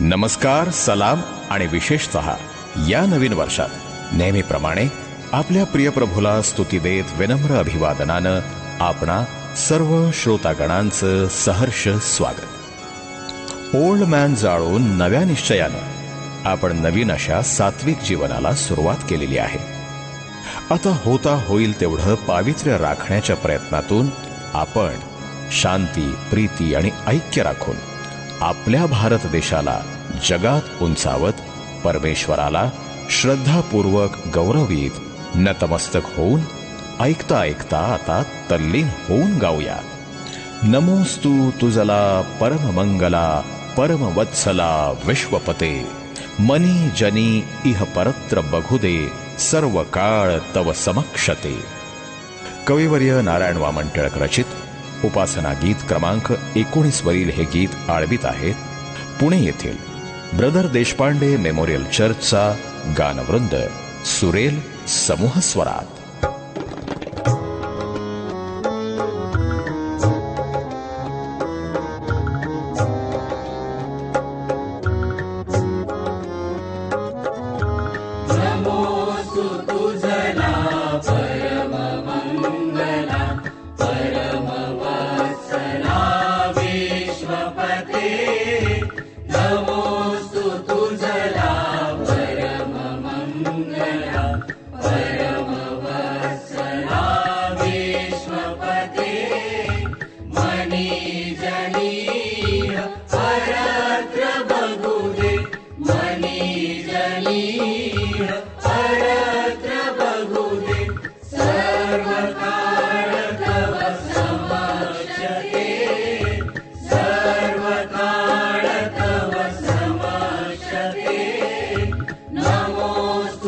नमस्कार सलाम आणि विशेषतः या नवीन वर्षात. नेहमीप्रमाणे आपल्या प्रिय प्रभूला स्तुती देत विनम्र अभिवादनानं आपणा सर्व श्रोतागणांचं सहर्ष स्वागत. ओल्ड मॅन जाळून नव्या निश्चयानं आपण नवीन अशा सात्विक जीवनाला सुरुवात केलेली आहे. आता होता होईल तेवढं पावित्र्य राखण्याच्या प्रयत्नातून आपण शांती प्रीती आणि ऐक्य राखून आपल्या भारत देशाला जगात उंचावत परमेश्वराला श्रद्धापूर्वक गौरवीत नतमस्तक होऊन ऐकता ऐकता आता तल्लीन होऊन गाऊया. नमोस्तु तुझला परममंगला परमवत्सला विश्वपते. मनी जनी इह परत्र बघुदे सर्व काळ तव समक्षते. कविवर्य नारायण वामन टिळक रचित उपासना गीत क्रमांक एकोणीस वरील हे गीत आळवीत आहेत पुणे येथील ब्रदर देशपांडे मेमोरियल चर्चचा गानवृंद सुरेल समूह स्वरात.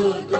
tudo.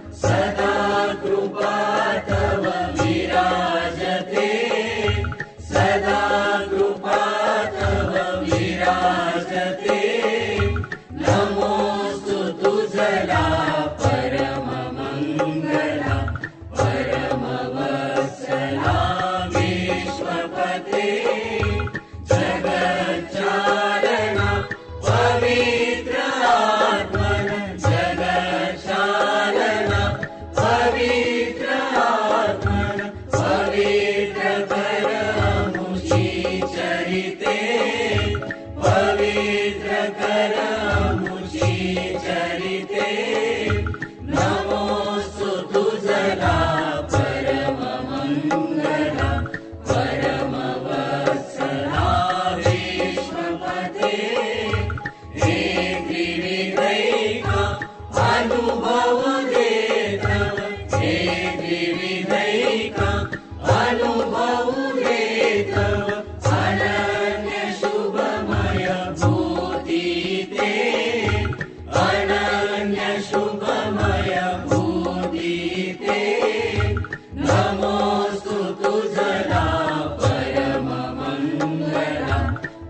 Yeah. Bye.